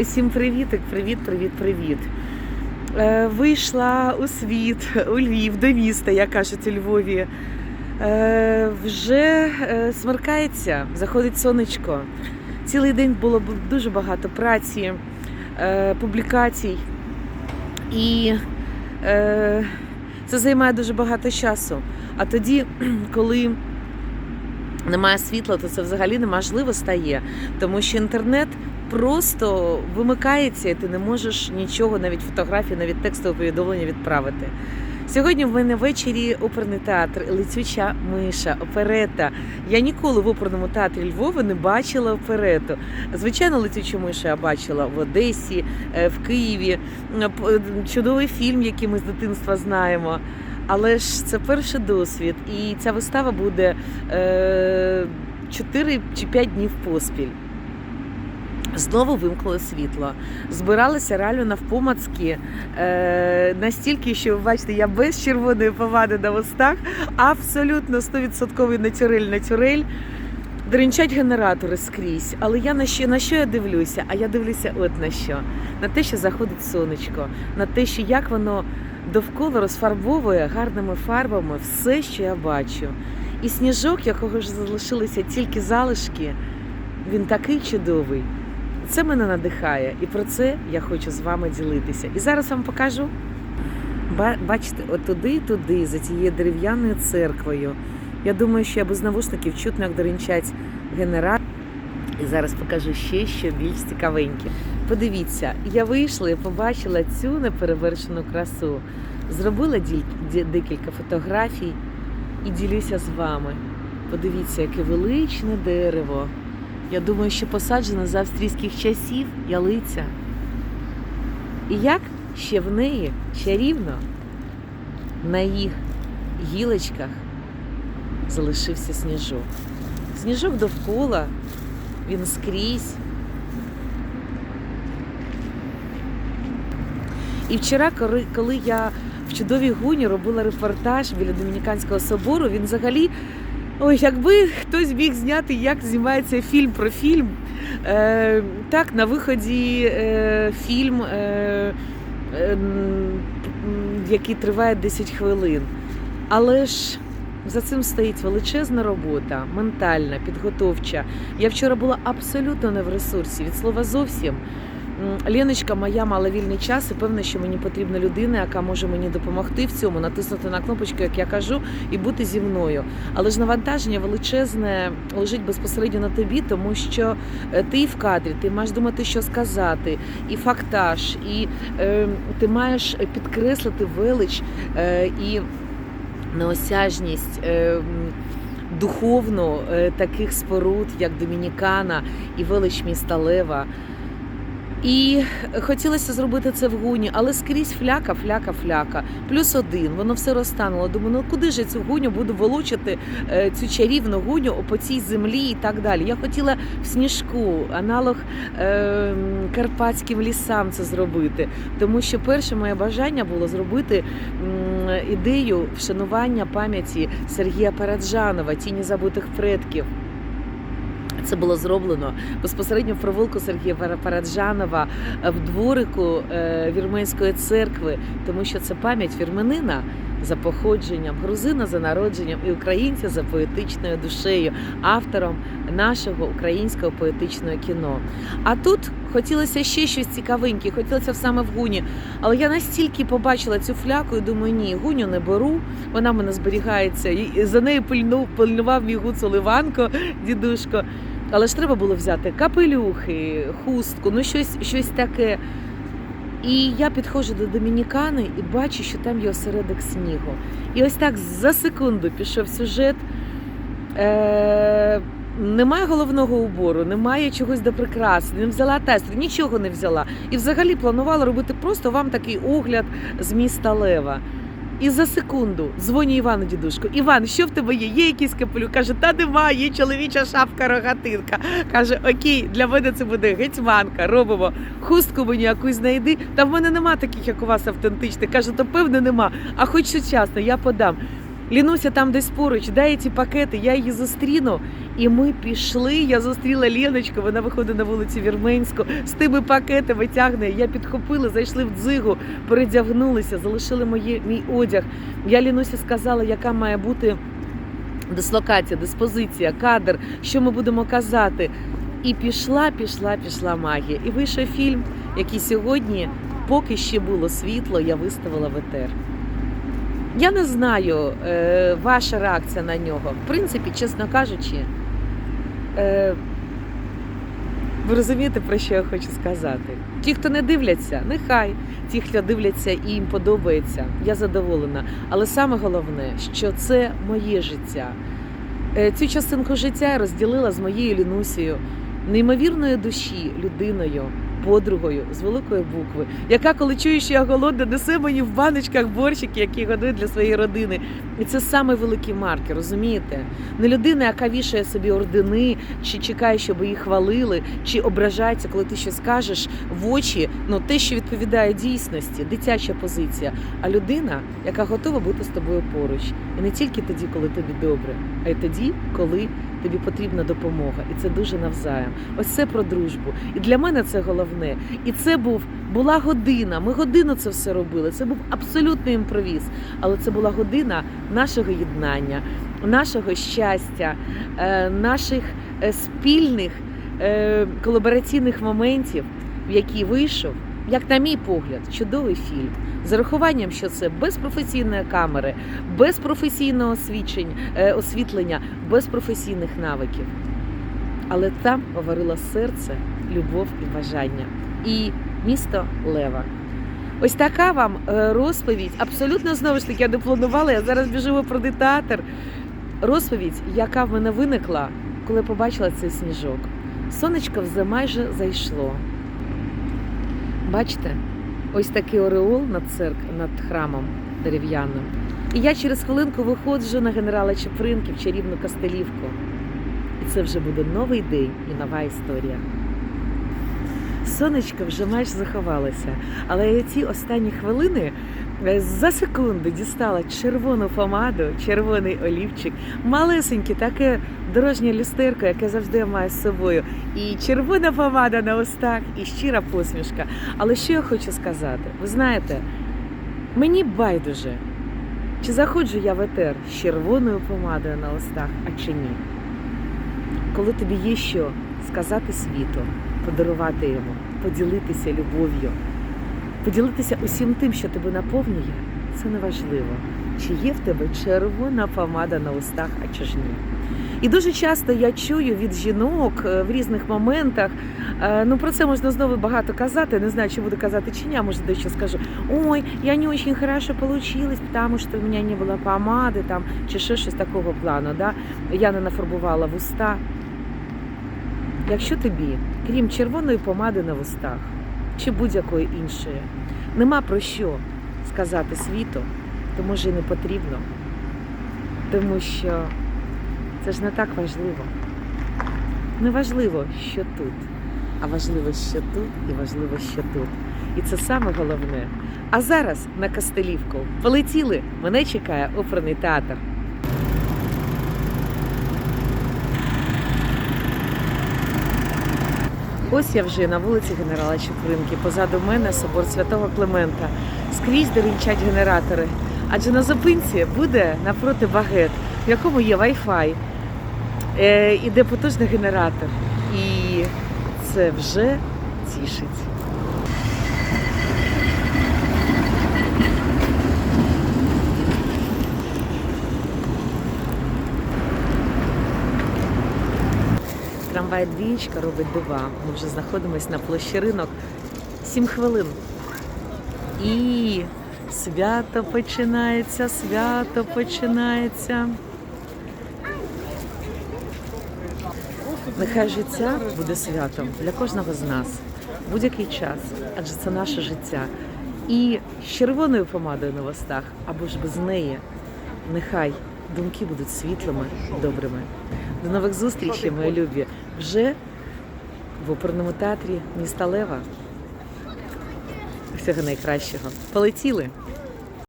Усім привітик, привіт, привіт, привіт. Е, вийшла у світ, у Львів, до міста, як кажуть у Львові. Е, вже е, смеркається, заходить сонечко. Цілий день було дуже багато праці, публікацій. І це займає дуже багато часу. А тоді, коли немає світла, то це взагалі неможливо стає, тому що інтернет просто вимикається, і ти не можеш нічого, навіть фотографії, навіть текстове повідомлення відправити. Сьогодні в мене ввечері оперний театр Летюча миша, оперета. Я ніколи в оперному театрі Львова не бачила оперету. Звичайно, летючу мишу я бачила в Одесі, е, в Києві. Чудовий фільм, який ми з дитинства знаємо. Але ж це перший досвід, і ця вистава буде е, 4 чи 5 днів поспіль. Знову вимкнули світло. Збиралися реально навпомацьки е, настільки, що ви бачите, я без червоної помади на устах, абсолютно 100% натюрель натюрель. Дринчать генератори скрізь. Але я на що на що я дивлюся? А я дивлюся от на що. На те, що заходить сонечко, на те, що як воно довкола розфарбовує гарними фарбами все, що я бачу. І сніжок, якого ж залишилися тільки залишки, він такий чудовий. Це мене надихає, і про це я хочу з вами ділитися. І зараз вам покажу. Бачите, от туди і туди, за тією дерев'яною церквою. Я думаю, що я без навушників чутно, як дорінчать генератор. І зараз покажу ще що більш цікавеньке. Подивіться, я вийшла і побачила цю неперевершену красу. Зробила декілька фотографій і ділюся з вами. Подивіться, яке величне дерево. Я думаю, що посаджено з австрійських часів ялиця. І як ще в неї чарівно на їх гілочках залишився сніжок. Сніжок довкола, він скрізь. І вчора, коли я в чудовій гуні робила репортаж біля Домініканського собору, він взагалі, ой, якби хтось міг зняти, як знімається фільм про фільм. Е, так, на виході е, фільм, е, е, який триває 10 хвилин. Але ж за цим стоїть величезна робота, ментальна, підготовча. Я вчора була абсолютно не в ресурсі, від слова зовсім. Леночка моя мала вільний час, і певно, що мені потрібна людина, яка може мені допомогти в цьому, натиснути на кнопочку, як я кажу, і бути зі мною. Але ж навантаження величезне лежить безпосередньо на тобі, тому що е, ти в кадрі, ти маєш думати, що сказати, і фактаж, і е, ти маєш підкреслити велич е, і неосяжність. Е, м, Духовну е, таких споруд, як Домінікана і велич міста Лева. І хотілося зробити це в гуні, але скрізь фляка, фляка, фляка. Плюс один, воно все розтануло. Думаю, ну куди ж я цю гуню буду волочити, е, цю чарівну гуню по цій землі і так далі. Я хотіла в сніжку, аналог е, карпатським лісам це зробити. Тому що перше моє бажання було зробити ідею вшанування пам'яті Сергія Параджанова, тіні забутих предків. Це було зроблено безпосередньо в провулку Сергія Пара- Параджанова е, в дворику е, вірменської церкви, тому що це пам'ять вірменина за походженням, грузина за народженням і українця за поетичною душею, автором нашого українського поетичного кіно. А тут хотілося ще щось цікавеньке, хотілося саме в гуні. Але я настільки побачила цю фляку і думаю, ні, гуню не беру, вона в мене зберігається. І за нею пильнув, пильнував мій гуцул Іванко, дідушко. Але ж треба було взяти капелюхи, хустку, ну щось, щось таке. І я підходжу до Домінікани і бачу, що там є осередок снігу. І ось так за секунду пішов сюжет. Е- немає головного убору, немає чогось до прикраси, не взяла тестер, нічого не взяла. І взагалі планувала робити просто вам такий огляд з міста Лева. І за секунду дзвоню Івану дідушку. Іван, що в тебе є? Є якийсь капелюк? Каже, та нема, є чоловіча шапка рогатинка. Каже, окей, для мене це буде гетьманка, робимо. Хустку мені якусь знайди. Та в мене нема таких, як у вас автентичних. Каже, то певне нема. А хоч сучасно, я подам. Лінуся там десь поруч, дай ці пакети, я її зустріну. І ми пішли. Я зустріла Леночку, вона виходить на вулицю Вірменську з тими пакетами тягне. Я підхопила, зайшли в дзигу, передягнулися, залишили моє, мій одяг. Я Лінусі сказала, яка має бути дислокація, диспозиція, кадр, що ми будемо казати. І пішла, пішла, пішла магія. І вийшов фільм, який сьогодні, поки ще було світло, я виставила в етер. Я не знаю, е, ваша реакція на нього. В принципі, чесно кажучи, е, ви розумієте, про що я хочу сказати? Ті, хто не дивляться, нехай. Ті, хто дивляться і їм подобається, я задоволена. Але саме головне, що це моє життя. Е, Цю частинку життя я розділила з моєю Лінусією, неймовірною душі, людиною, подругою з великої букви, яка, коли чує, що я голодна, несе мені в баночках борщики, які годує для своєї родини. І це саме великий маркер, розумієте? Не людина, яка вішає собі ордени, чи чекає, щоб її хвалили, чи ображається, коли ти щось кажеш в очі, ну те, що відповідає дійсності, дитяча позиція. А людина, яка готова бути з тобою поруч, і не тільки тоді, коли тобі добре, а й тоді, коли тобі потрібна допомога. І це дуже навзаєм. Ось це про дружбу. І для мене це головне. І це був була година. Ми годину це все робили. Це був абсолютний імпровіз. Але це була година нашого єднання, нашого щастя, е, наших е, спільних е, колабораційних моментів, в які вийшов, як на мій погляд, чудовий фільм. З урахуванням, що це без професійної камери, без професійного е, освітлення, без професійних навиків. Але там говорило серце, любов і бажання. І місто Лева. Ось така вам е, розповідь. Абсолютно знову ж таки, я не планувала. Я зараз біжу про театр. Розповідь, яка в мене виникла, коли побачила цей сніжок. Сонечко вже майже зайшло. Бачите, ось такий ореол над церк... над храмом дерев'яним. І я через хвилинку виходжу на генерала Чепринки в чарівну Кастелівку. І це вже буде новий день і нова історія. Сонечко вже майже заховалося, але ці останні хвилини за секунду дістала червону помаду, червоний олівчик, малесеньке таке дорожнє люстерко, яке завжди я маю з собою. І червона помада на устах, і щира посмішка. Але що я хочу сказати? Ви знаєте, мені байдуже, чи заходжу я в етер з червоною помадою на устах, а чи ні. Коли тобі є що сказати світу, подарувати йому, поділитися любов'ю, поділитися усім тим, що тебе наповнює, це не важливо. Чи є в тебе червона помада на устах, а чи ж ні. І дуже часто я чую від жінок е, в різних моментах. е, Ну про це можна знову багато казати. Не знаю, чи буду казати чи ні, може дещо скажу. Ой, я не очень хорошо получилось, потому что у меня не было помады там, чи ще щось такого плану. Да? Я не нафарбувала вуста. Якщо тобі, крім червоної помади на вустах чи будь-якої іншої, нема про що сказати світу, то може і не потрібно. Тому що це ж не так важливо. Не важливо, що тут, а важливо, що тут, і важливо, що тут. І це саме головне. А зараз на Костелівку полетіли. Мене чекає оперний театр. Ось я вже на вулиці генерала Чупринки. Позаду мене собор святого Климента. Скрізь дорінчать генератори. Адже на зупинці буде напроти багет, в якому є Wi-Fi, е, іде потужний генератор. І це вже тішить. Трамвай двічка робить дива. Ми вже знаходимося на площі ринок. Сім хвилин. І свято починається, свято починається. Нехай життя буде святом для кожного з нас будь-який час, адже це наше життя. І з червоною помадою на вустах або ж без неї, нехай думки будуть світлими, добрими. До нових зустрічей, мої любі, вже в оперному театрі міста Лева. Всього найкращого. Полетіли!